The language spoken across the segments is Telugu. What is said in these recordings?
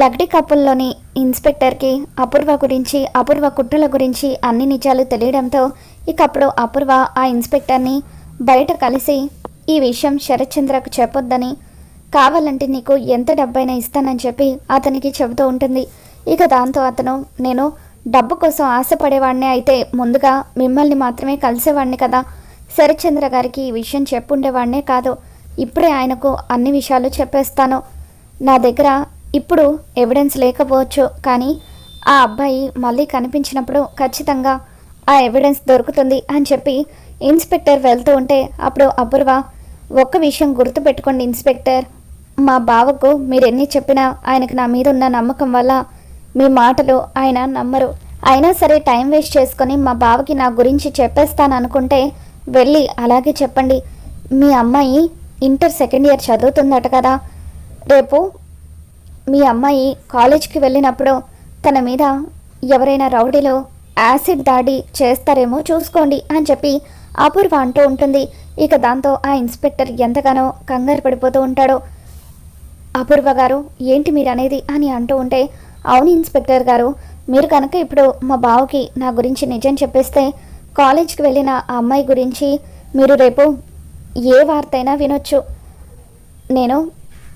లగ్డి కప్పుల్లోని ఇన్స్పెక్టర్కి అపూర్వ గురించి అపూర్వ కుట్రల గురించి అన్ని నిజాలు తెలియడంతో ఇకప్పుడు అపూర్వ ఆ ఇన్స్పెక్టర్ని బయట కలిసి ఈ విషయం శరత్చంద్రకు చెప్పొద్దని కావాలంటే నీకు ఎంత డబ్బైనా ఇస్తానని చెప్పి అతనికి చెబుతూ ఉంటుంది. ఇక దాంతో అతను నేను డబ్బు కోసం ఆశపడేవాడిని అయితే ముందుగా మిమ్మల్ని మాత్రమే కలిసేవాడిని కదా. శరత్చంద్ర గారికి ఈ విషయం చెప్పుండేవాడినే కాదు. ఇప్పుడే ఆయనకు అన్ని విషయాలు చెప్పేస్తాను. నా దగ్గర ఇప్పుడు ఎవిడెన్స్ లేకపోవచ్చు కానీ ఆ అబ్బాయి మళ్ళీ కనిపించినప్పుడు ఖచ్చితంగా ఆ ఎవిడెన్స్ దొరుకుతుంది అని చెప్పి ఇన్స్పెక్టర్ వెళ్తూ ఉంటే అప్పుడు అపూర్వ ఒక్క విషయం గుర్తుపెట్టుకోండి ఇన్స్పెక్టర్. మా బావకు మీరు ఎన్ని చెప్పినా ఆయనకు నా మీద ఉన్న నమ్మకం వల్ల మీ మాటలు ఆయన నమ్మరు. అయినా సరే టైం వేస్ట్ చేసుకొని మా బావకి నా గురించి చెప్పేస్తాను అనుకుంటే వెళ్ళి అలాగే చెప్పండి. మీ అమ్మాయి ఇంటర్ సెకండ్ ఇయర్ చదువుతుందట కదా. రేపు మీ అమ్మాయి కాలేజ్కి వెళ్ళినప్పుడు తన మీద ఎవరైనా రౌడీలో యాసిడ్ దాడి చేస్తారేమో చూసుకోండి అని చెప్పి అపూర్వ అంటూ ఉంటుంది. ఇక దాంతో ఆ ఇన్స్పెక్టర్ ఎంతగానో కంగారు పడిపోతూ ఉంటాడు. అపూర్వ గారు ఏంటి మీరు అనేది అని అంటూ ఉంటే అవును ఇన్స్పెక్టర్ గారు మీరు కనుక ఇప్పుడు మా బావకి నా గురించి నిజం చెప్పేస్తే కాలేజ్కి వెళ్ళిన ఆ అమ్మాయి గురించి మీరు రేపు ఏ వార్త అయినా వినొచ్చు. నేను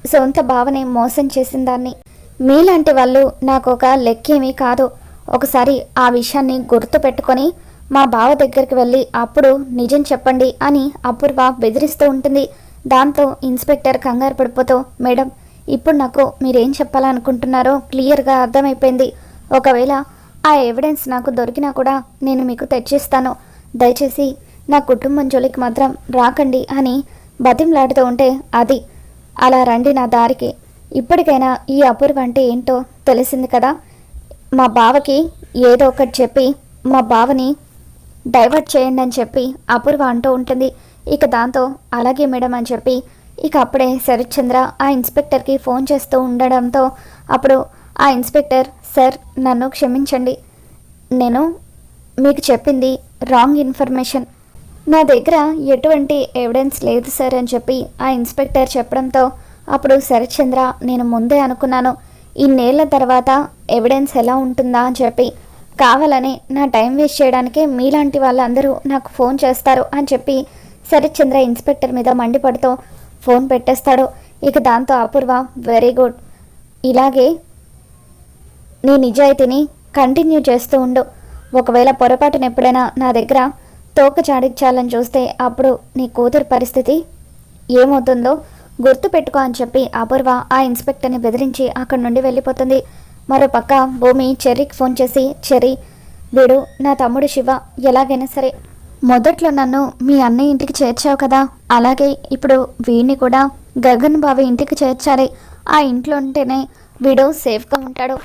సొంత భావనే మోసం చేసిన దాన్ని. మీలాంటి వాళ్ళు నాకు ఒక లెక్కేమీ కాదు. ఒకసారి ఆ విషయాన్ని గుర్తు పెట్టుకొని మా బావ దగ్గరికి వెళ్ళి అప్పుడు నిజం చెప్పండి అని అపూర్వ బెదిరిస్తూ ఉంటుంది. దాంతో ఇన్స్పెక్టర్ కంగారు పడిపోతూ మేడం ఇప్పుడు నాకు మీరేం చెప్పాలనుకుంటున్నారో క్లియర్గా అర్థమైపోయింది. ఒకవేళ ఆ ఎవిడెన్స్ నాకు దొరికినా కూడా నేను మీకు తెచ్చిస్తాను. దయచేసి నా కుటుంబం జోలికి మాత్రం రాకండి అని బతిమలాడుతూ ఉంటే అది అలా రండి నా దారికి. ఇప్పటికైనా ఈ అపూర్వ అంటే ఏంటో తెలిసింది కదా? మా బావకి ఏదో ఒకటి చెప్పి మా బావని డైవర్ట్ చేయండి అని చెప్పి అపూర్వ అంటూ ఉంటుంది. ఇక దాంతో అలాగే మేడం అని చెప్పి ఇక అప్పుడే శరత్చంద్ర ఆ ఇన్స్పెక్టర్కి ఫోన్ చేస్తూ ఉండడంతో అప్పుడు ఆ ఇన్స్పెక్టర్ సార్ నన్ను క్షమించండి. నేను మీకు చెప్పింది రాంగ్ ఇన్ఫర్మేషన్. నా దగ్గర ఎటువంటి ఎవిడెన్స్ లేదు సార్ అని చెప్పి ఆ ఇన్స్పెక్టర్ చెప్పడంతో అప్పుడు శరత్చంద్ర నేను ముందే అనుకున్నాను ఇన్నేళ్ళ తర్వాత ఎవిడెన్స్ ఎలా ఉంటుందా అని చెప్పి. కావాలని నా టైం వేస్ట్ చేయడానికే మీలాంటి వాళ్ళందరూ నాకు ఫోన్ చేస్తారు అని చెప్పి శరత్చంద్ర ఇన్స్పెక్టర్ మీద మండిపడుతూ ఫోన్ పెట్టేస్తాడు. ఇక దాంతో అపూర్వ వెరీ గుడ్ ఇలాగే నీ నిజాయితీని కంటిన్యూ చేస్తూ ఉండు. ఒకవేళ పొరపాటున ఎప్పుడైనా నా దగ్గర తోక చాడించాలని చూస్తే అప్పుడు నీ కూతురు పరిస్థితి ఏమవుతుందో గుర్తు పెట్టుకో అని చెప్పి అపూర్వ ఆ ఇన్స్పెక్టర్ని బెదిరించి అక్కడి నుండి వెళ్ళిపోతుంది. మరో పక్క భూమి చెర్రీకి ఫోన్ చేసి చెర్రీ వీడు నా తమ్ముడు శివ. ఎలాగైనా సరే మొదట్లో నన్ను మీ అన్నయ్య ఇంటికి చేర్చావు కదా. అలాగే ఇప్పుడు వీడిని కూడా గగన్ బావి ఇంటికి చేర్చాలి. ఆ ఇంట్లో ఉంటేనే వీడు సేఫ్గా ఉంటాడు.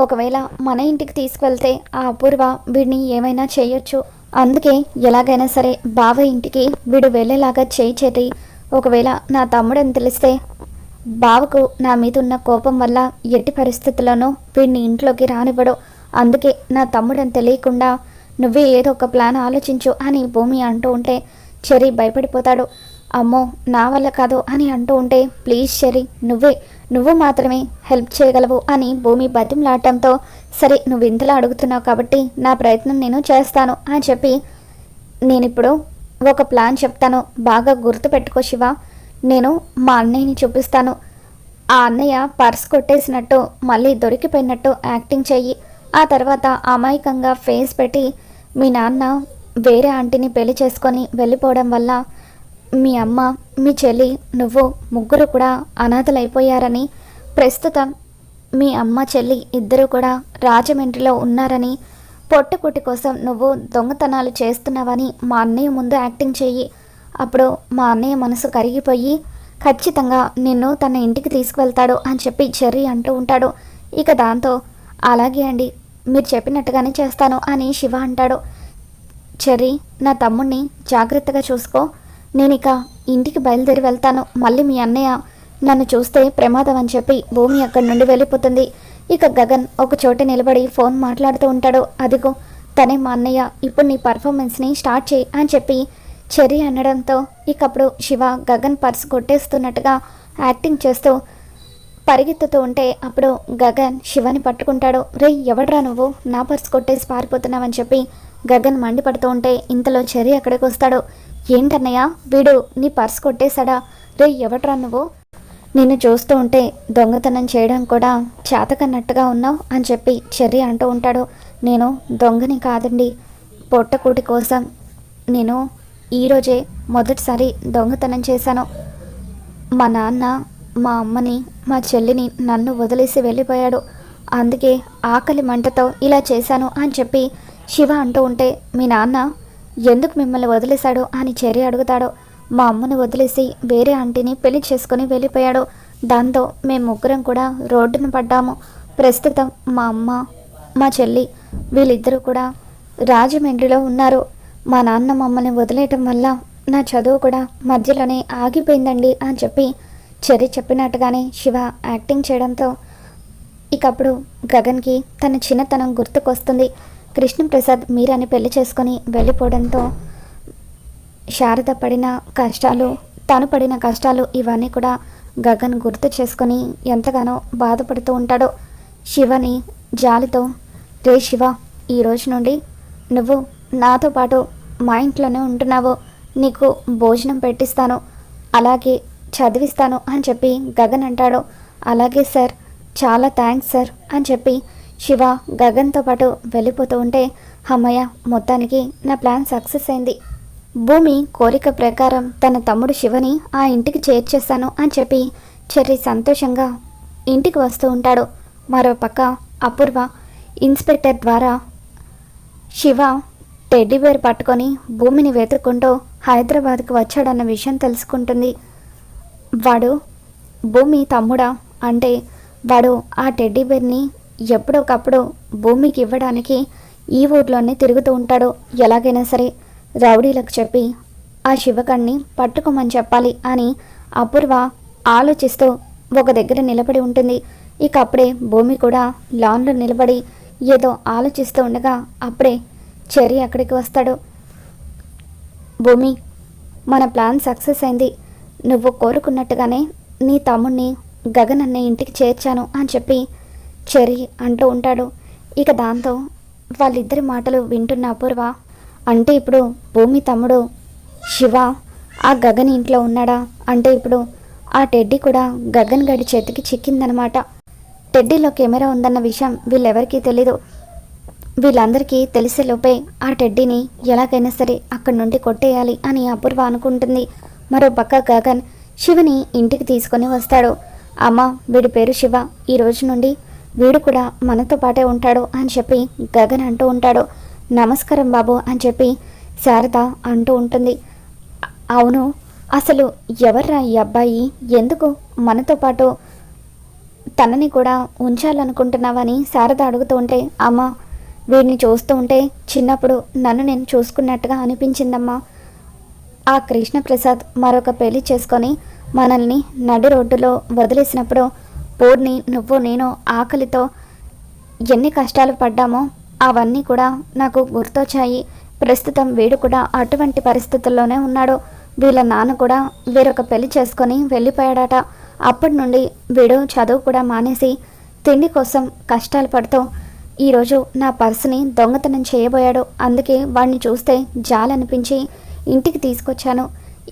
ఒకవేళ మన ఇంటికి తీసుకువెళ్తే ఆ అపూర్వ వీడిని ఏమైనా చేయొచ్చు. అందుకే ఎలాగైనా సరే బావ ఇంటికి వీడు వెళ్ళేలాగా చేయి చేతి. ఒకవేళ నా తమ్ముడని తెలిస్తే బావకు నా మీద ఉన్న కోపం వల్ల ఎట్టి పరిస్థితుల్లోనూ వీడిని ఇంట్లోకి రానివ్వడు. అందుకే నా తమ్ముడని తెలియకుండా నువ్వే ఏదో ఒక ప్లాన్ ఆలోచించు అని భూమి అంటూ ఉంటే చెరి భయపడిపోతాడు. అమ్మో నా వల్ల కాదు అని అంటూ ఉంటే ప్లీజ్ చెరి నువ్వే నువ్వు మాత్రమే హెల్ప్ చేయగలవు అని భూమి బతిమలాడటంతో సరే నువ్వు ఇంతలా అడుగుతున్నావు కాబట్టి నా ప్రయత్నం నేను చేస్తాను అని చెప్పి నేనిప్పుడు ఒక ప్లాన్ చెప్తాను. బాగా గుర్తుపెట్టుకో శివ. నేను మా అన్నయ్యని చూపిస్తాను. ఆ అన్నయ్య పర్స్ కొట్టేసినట్టు మళ్ళీ దొరికిపోయినట్టు యాక్టింగ్ చెయ్యి. ఆ తర్వాత అమాయకంగా ఫేస్ పెట్టి మీ నాన్న వేరే ఆంటీని పెళ్ళి చేసుకొని వెళ్ళిపోవడం వల్ల మీ అమ్మ మీ చెల్లి నువ్వు ముగ్గురు కూడా అనాథలైపోయారని ప్రస్తుతం మీ అమ్మ చెల్లి ఇద్దరు కూడా రాజమండ్రిలో ఉన్నారని పొట్టుకుటి కోసం నువ్వు దొంగతనాలు చేస్తున్నావని మా అన్నయ్య ముందు యాక్టింగ్ చెయ్యి. అప్పుడు మా అన్నయ్య మనసు కరిగిపోయి ఖచ్చితంగా నిన్ను తన ఇంటికి తీసుకువెళ్తాడు అని చెప్పి చెర్రీ అంటూ ఉంటాడు. ఇక దాంతో అలాగే అండి మీరు చెప్పినట్టుగానే చేస్తాను అని శివ అంటాడు. చెర్రీ నా తమ్ముణ్ణి జాగ్రత్తగా చూసుకో. నేను ఇక ఇంటికి బయలుదేరి వెళ్తాను. మళ్ళీ మీ అన్నయ్య నన్ను చూస్తే ప్రమాదం అని చెప్పి భూమి అక్కడి నుండి వెళ్ళిపోతుంది. ఇక గగన్ ఒక చోట నిలబడి ఫోన్ మాట్లాడుతూ ఉంటాడు. అదిగో తనే మా అన్నయ్య ఇప్పుడు నీ పర్ఫార్మెన్స్ని స్టార్ట్ చేయి అని చెప్పి చెర్రీ అనడంతో ఇక అప్పుడు శివ గగన్ పర్స్ కొట్టేస్తున్నట్టుగా యాక్టింగ్ చేస్తూ పరిగెత్తుతూ ఉంటే అప్పుడు గగన్ శివని పట్టుకుంటాడు. రే ఎవడ్రా నువ్వు? నా పర్స్ కొట్టేసి పారిపోతున్నావని చెప్పి గగన్ మండిపడుతూ ఉంటే ఇంతలో చెరి అక్కడికి వస్తాడు. ఏంటన్నయ్య? వీడు నీ పర్స్ కొట్టేశాడా? రే ఎవట్రా నువ్వు? నిన్ను చూస్తూ ఉంటే దొంగతనం చేయడం కూడా చేతకన్నట్టుగా ఉన్నావు అని చెప్పి చెర్రి అంటూ ఉంటాడు. నేను దొంగని కాదండి. పొట్టకూటి కోసం నేను ఈరోజే మొదటిసారి దొంగతనం చేశాను. మా నాన్న మా అమ్మని మా చెల్లిని నన్ను వదిలేసి వెళ్ళిపోయాడు. అందుకే ఆకలి మంటతో ఇలా చేశాను అని చెప్పి శివ అంటూ ఉంటే మీ నాన్న ఎందుకు మిమ్మల్ని వదిలేశాడో అని చెర్రి అడుగుతాడో. మా అమ్మని వదిలేసి వేరే ఆంటీని పెళ్ళి చేసుకుని వెళ్ళిపోయాడు. దాంతో మేము ముగ్గురం కూడా రోడ్డున పడ్డాము. ప్రస్తుతం మా అమ్మ మా చెల్లి వీళ్ళిద్దరూ కూడా రాజమండ్రిలో ఉన్నారు. మా నాన్న మమ్మల్ని వదిలేయటం వల్ల నా చదువు కూడా మధ్యలోనే ఆగిపోయిందండి అని చెప్పి చెర్రి చెప్పినట్టుగానే శివ యాక్టింగ్ చేయడంతో ఇకప్పుడు గగన్కి తన చిన్నతనం గుర్తుకొస్తుంది. కృష్ణప్రసాద్ మీరాని పెళ్ళి చేసుకొని వెళ్ళిపోవడంతో శారద పడిన కష్టాలు తను పడిన కష్టాలు ఇవన్నీ కూడా గగన్ గుర్తు చేసుకొని ఎంతగానో బాధపడుతూ ఉంటాడో. శివని జాలితో రే శివ ఈ రోజు నుండి నువ్వు నాతో పాటు మా ఇంట్లోనే ఉంటున్నావు. నీకు భోజనం పెట్టిస్తాను. అలాగే చదివిస్తాను అని చెప్పి గగన్ అంటాడు. అలాగే సార్ చాలా థ్యాంక్స్ సార్ అని చెప్పి శివ గగన్తో పాటు వెళ్ళిపోతూ ఉంటే అమ్మయ్య మొత్తానికి నా ప్లాన్ సక్సెస్ అయింది. భూమి కోరిక ప్రకారం తన తమ్ముడు శివని ఆ ఇంటికి చేర్చేస్తాను అని చెప్పి చెర్రి సంతోషంగా ఇంటికి వస్తూ ఉంటాడు. మరో పక్క అపూర్వ ఇన్స్పెక్టర్ ద్వారా శివ టెడ్డీబేర్ పట్టుకొని భూమిని వెతుక్కుంటూ హైదరాబాద్కు వచ్చాడన్న విషయం తెలుసుకుంటుంది. వాడు భూమి తమ్ముడా అంటే వాడు ఆ టెడ్డీబేర్ని ఎప్పుడొకప్పుడు భూమికి ఇవ్వడానికి ఈ ఊర్లోనే తిరుగుతూ ఉంటాడు. ఎలాగైనా సరే రౌడీలకు చెప్పి ఆ శివకణ్ణి పట్టుకోమని చెప్పాలి అని అపూర్వ ఆలోచిస్తూ ఒక దగ్గర నిలబడి ఉంటుంది. ఇక అప్పుడే భూమి కూడా లాన్లో నిలబడి ఏదో ఆలోచిస్తూ ఉండగా అప్పుడే చెర్రీ అక్కడికి వస్తాడు. భూమి మన ప్లాన్ సక్సెస్ అయింది. నువ్వు కోరుకున్నట్టుగానే నీ తమ్ముణ్ణి గగన్ అన్న ఇంటికి చేర్చాను అని చెప్పి చెరి అంటూ ఉంటాడు. ఇక దాంతో వాళ్ళిద్దరి మాటలు వింటున్న అపూర్వ అంటే ఇప్పుడు భూమి తమ్ముడు శివ ఆ గగన్ ఇంట్లో ఉన్నాడా? అంటే ఇప్పుడు ఆ టెడ్డీ కూడా గగన్ గడి చేతికి చిక్కిందనమాట. టెడ్డీలో కెమెరా ఉందన్న విషయం వీళ్ళెవరికీ తెలీదు. వీళ్ళందరికీ తెలిసేలోపే ఆ టెడ్డీని ఎలాగైనా సరే అక్కడి నుండి కొట్టేయాలి అని అపూర్వ అనుకుంటుంది. మరో పక్క గగన్ శివని ఇంటికి తీసుకొని వస్తాడు. అమ్మ వీడి పేరు శివ. ఈ రోజు నుండి వీడు కూడా మనతో పాటే ఉంటాడు అని చెప్పి గగన్ అంటూ ఉంటాడు. నమస్కారం బాబు అని చెప్పి శారద అంటూ ఉంటుంది. అవును అసలు ఎవర్రా ఈ అబ్బాయి? ఎందుకు మనతో పాటు తనని కూడా ఉంచాలనుకుంటున్నావని శారద అడుగుతూ ఉంటే అమ్మ వీడిని చూస్తూ ఉంటే చిన్నప్పుడు నన్ను నేను చూసుకున్నట్టుగా అనిపించిందమ్మా. ఆ కృష్ణప్రసాద్ మరొక పెళ్ళి చేసుకొని మనల్ని నడి రోడ్డులో వదిలేసినప్పుడు పూర్ణి నువ్వు నేను ఆకలితో ఎన్ని కష్టాలు పడ్డామో అవన్నీ కూడా నాకు గుర్తొచ్చాయి. ప్రస్తుతం వీడు కూడా అటువంటి పరిస్థితుల్లోనే ఉన్నాడు. వీళ్ళ నాన్న కూడా వీరొక పెళ్ళి చేసుకొని వెళ్ళిపోయాడట. అప్పటి నుండి వీడు చదువు కూడా మానేసి తిండి కోసం కష్టాలు పడుతూ ఈరోజు నా పర్సుని దొంగతనం చేయబోయాడు. అందుకే వాడిని చూస్తే జాలనిపించి ఇంటికి తీసుకొచ్చాను.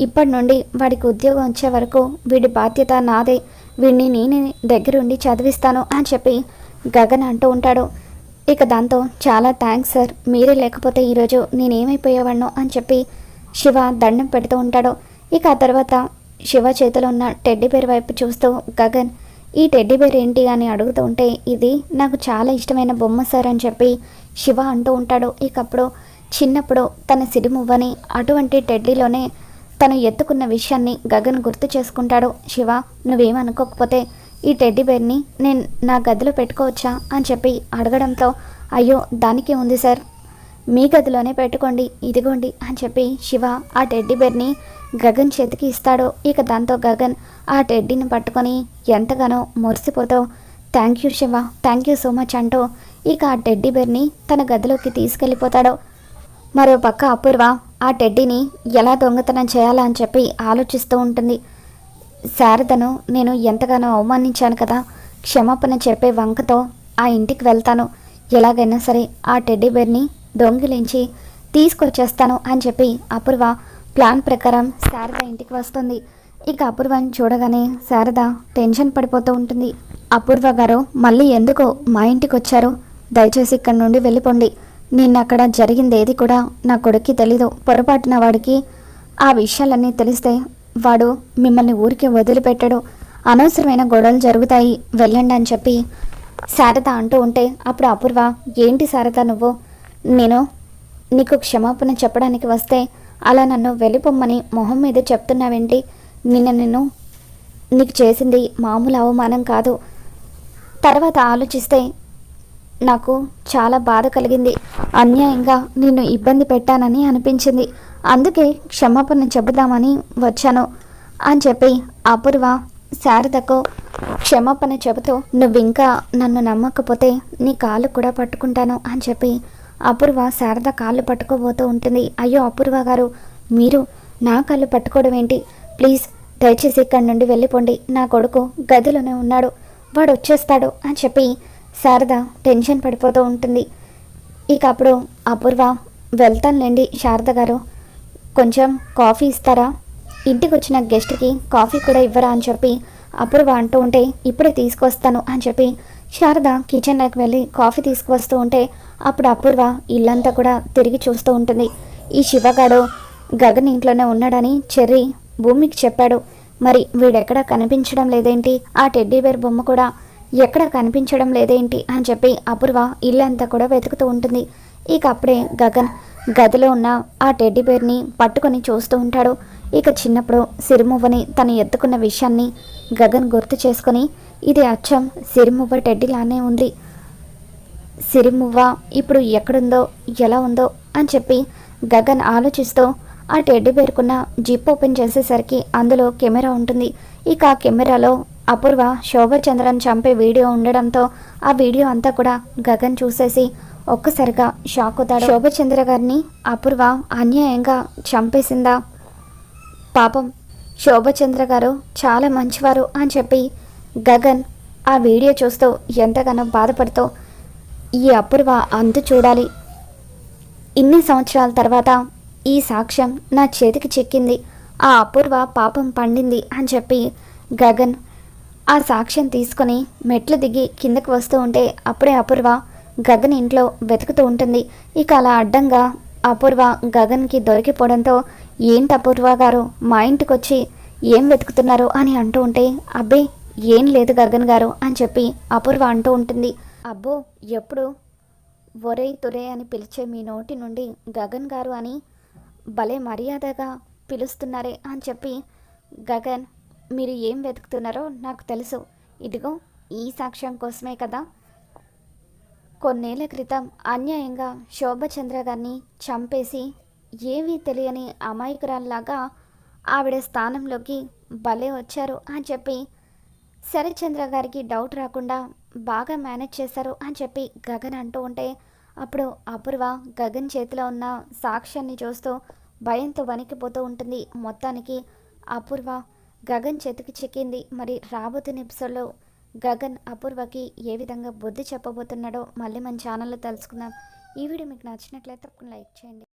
ఇప్పటి నుండి వాడికి ఉద్యోగం వచ్చే వరకు వీడి బాధ్యత నాదే. వీడిని నేను దగ్గరుండి చదివిస్తాను అని చెప్పి గగన్ అంటూ ఉంటాడు. ఇక దాంతో చాలా థ్యాంక్స్ సార్ మీరే లేకపోతే ఈరోజు నేనేమైపోయేవాడినో అని చెప్పి శివ దండం పెడుతూ ఉంటాడు. ఇక ఆ తర్వాత శివ చేతిలో ఉన్న టెడ్డీ బేర్ వైపు చూస్తూ గగన్ ఈ టెడ్డీ బేర్ ఏంటి? అని అడుగుతూ ఉంటే ఇది నాకు చాలా ఇష్టమైన బొమ్మ సార్ అని చెప్పి శివ అంటూ ఉంటాడు. ఇక అప్పుడు చిన్నప్పుడు తన సిరిమువ్వని అటువంటి టెడ్డీలోనే తను ఎత్తుకున్న విషయాన్ని గగన్ గుర్తు చేసుకుంటాడు. శివ నువ్వేమనుకోకపోతే ఈ టెడ్డీ బేర్ని నేను నా గదిలో పెట్టుకోవచ్చా అని చెప్పి అడగడంతో అయ్యో దానికి ఉంది సార్. మీ గదిలోనే పెట్టుకోండి ఇదిగోండి అని చెప్పి శివ ఆ టెడ్డీ బేర్ని గగన్ చేతికి ఇస్తాడు. ఇక దాంతో గగన్ ఆ టెడ్డీని పట్టుకొని ఎంతగానో మురిసిపోతూ thank you Shiva thank you so much అంటూ ఇక ఆ టెడ్డీ బేర్ని తన గదిలోకి తీసుకెళ్ళిపోతాడు. మరో పక్క అపూర్వ ఆ టెడ్డీని ఎలా దొంగతనం చేయాలా అని చెప్పి ఆలోచిస్తూ ఉంటుంది. శారదను నేను ఎంతగానో అవమానించాను కదా. క్షమాపణ చెప్పే వంకతో ఆ ఇంటికి వెళ్తాను. ఎలాగైనా సరే ఆ టెడ్డీ బేర్ని దొంగిలించి తీసుకొచ్చేస్తాను అని చెప్పి అపూర్వ ప్లాన్ ప్రకారం శారద ఇంటికి వస్తుంది. ఇక అపూర్వని చూడగానే శారద టెన్షన్ పడిపోతూ ఉంటుంది. అపూర్వ గారు మళ్ళీ ఎందుకో మా ఇంటికి వచ్చారు దయచేసి ఇక్కడి నుండి వెళ్ళిపోండి. నిన్న అక్కడ జరిగింది ఏది కూడా నా కొడుక్కి తెలీదు. పొరపాటున వాడికి ఆ విషయాలన్నీ తెలిస్తే వాడు మిమ్మల్ని ఊరికే వదిలిపెట్టడు. అనవసరమైన గొడవలు జరుగుతాయి. వెళ్ళండి అని చెప్పి శారద అంటూ ఉంటే అప్పుడు అపూర్వ ఏంటి శారద నువ్వు? నేను నీకు క్షమాపణ చెప్పడానికి వస్తే అలా నన్ను వెళ్ళిపోమ్మని మొహం మీద చెప్తున్నావేంటి? నిన్న నేను నీకు చేసింది మామూలు అవమానం కాదు. తర్వాత ఆలోచిస్తే నాకు చాలా బాధ కలిగింది. అన్యాయంగా నిన్ను ఇబ్బంది పెట్టానని అనిపించింది. అందుకే క్షమాపణ చెబుదామని వచ్చాను అని చెప్పి అపూర్వ శారదకు క్షమాపణ చెబుతూ నువ్వు ఇంకా నన్ను నమ్మకపోతే నీ కాళ్ళు కూడా పట్టుకుంటాను అని చెప్పి అపూర్వ శారద కాళ్ళు పట్టుకోబోతూ ఉంటుంది. అయ్యో అపూర్వ గారు మీరు నా కాళ్ళు పట్టుకోవడం ఏంటి? ప్లీజ్ దయచేసి ఇక్కడి నుండి వెళ్ళిపోండి. నా కొడుకు గదిలోనే ఉన్నాడు. వాడు వచ్చేస్తాడు అని చెప్పి శారద టెన్షన్ పడిపోతూ ఉంటుంది. ఇక అప్పుడు అపూర్వ వెళ్తానులేండి శారద గారు. కొంచెం కాఫీ ఇస్తారా? ఇంటికి వచ్చిన గెస్ట్కి కాఫీ కూడా ఇవ్వరా అని చెప్పి అపూర్వ అంటూ ఉంటే ఇప్పుడే తీసుకొస్తాను అని చెప్పి శారద కిచెన్లోకి వెళ్ళి కాఫీ తీసుకువస్తూ ఉంటే అప్పుడు అపూర్వ ఇల్లంతా కూడా తిరిగి చూస్తూ ఉంటుంది. ఈ శివగాడు గగన్ ఇంట్లోనే ఉన్నాడని చెర్రీ భూమికి చెప్పాడు. మరి వీడెక్కడా కనిపించడం లేదేంటి? ఆ టెడ్డీ బేర్ బొమ్మ కూడా ఎక్కడ కనిపించడం లేదేంటి అని చెప్పి అపూర్వ ఇల్లంతా కూడా వెతుకుతూ ఉంటుంది. ఇక అప్పుడే గగన్ గదిలో ఉన్న ఆ టెడ్డీ బేర్ని పట్టుకొని చూస్తూ ఉంటాడు. ఇక చిన్నప్పుడు సిరిమువ్వని తను ఎత్తుకున్న విషయాన్ని గగన్ గుర్తు చేసుకొని ఇది అచ్చం సిరిమువ్వ టెడ్డీలానే ఉంది. సిరిమువ్వ ఇప్పుడు ఎక్కడుందో ఎలా ఉందో అని చెప్పి గగన్ ఆలోచిస్తూ ఆ టెడ్డీ బేర్కున్న జిప్ ఓపెన్ చేసేసరికి అందులో కెమెరా ఉంటుంది. ఇక ఆ కెమెరాలో అపూర్వ శోభచంద్రన్ చంపే వీడియో ఉండడంతో ఆ వీడియో అంతా కూడా గగన్ చూసేసి ఒక్కసారిగా షాక్ అవుతాడు. శోభచంద్ర గారిని అపూర్వ అన్యాయంగా చంపేసిందా? పాపం శోభచంద్ర గారు చాలా మంచివారు అని చెప్పి గగన్ ఆ వీడియో చూస్తూ ఎంతగానో బాధపడుతూ ఈ అపూర్వ అంతు చూడాలి. ఇన్ని సంవత్సరాల తర్వాత ఈ సాక్ష్యం నా చేతికి చిక్కింది. ఆ అపూర్వ పాపం పండింది అని చెప్పి గగన్ ఆ సాక్ష్యం తీసుకొని మెట్లు దిగి కిందకు వస్తూ ఉంటే అప్పుడే అపూర్వ గగన్ ఇంట్లో వెతుకుతూ ఉంటుంది. ఇక అలా అడ్డంగా అపూర్వ గగన్కి దొరికిపోవడంతో ఏంటి అపూర్వ గారు? మా ఇంటికి వచ్చి ఏం వెతుకుతున్నారు అని అంటూ ఉంటే అబ్బే ఏం లేదు గగన్ గారు అని చెప్పి అపూర్వ అంటూ ఉంటుంది. అబ్బో ఎప్పుడు? ఒరే తురే అని పిలిచే మీ నోటి నుండి గగన్ గారు అని భలే మర్యాదగా పిలుస్తున్నారే అని చెప్పి గగన్ మీరు ఏం వెతుకుతున్నారో నాకు తెలుసు. ఇదిగో ఈ సాక్ష్యం కోసమే కదా. కొన్నేళ్ళ క్రితం అన్యాయంగా శోభచంద్ర గారిని చంపేసి ఏమీ తెలియని అమాయకురాల్లాగా ఆవిడ స్థానంలోకి భలే వచ్చారు అని చెప్పి శరత్చంద్ర గారికి డౌట్ రాకుండా బాగా మేనేజ్ చేశారు అని చెప్పి గగన్ అంటూ ఉంటే అప్పుడు అపూర్వ గగన్ చేతిలో ఉన్న సాక్ష్యాన్ని చూస్తూ భయంతో వణికిపోతూ ఉంటుంది. మొత్తానికి అపూర్వ గగన్ చేతికి చిక్కింది. మరి రాబోతున్న ఎపిసోడ్లో గగన్ అపూర్వకి ఏ విధంగా బుద్ధి చెప్పబోతున్నాడో మళ్ళీ మన ఛానల్లో తెలుసుకుందాం. ఈ వీడియో మీకు నచ్చినట్లయితే తప్పకుండా లైక్ చేయండి.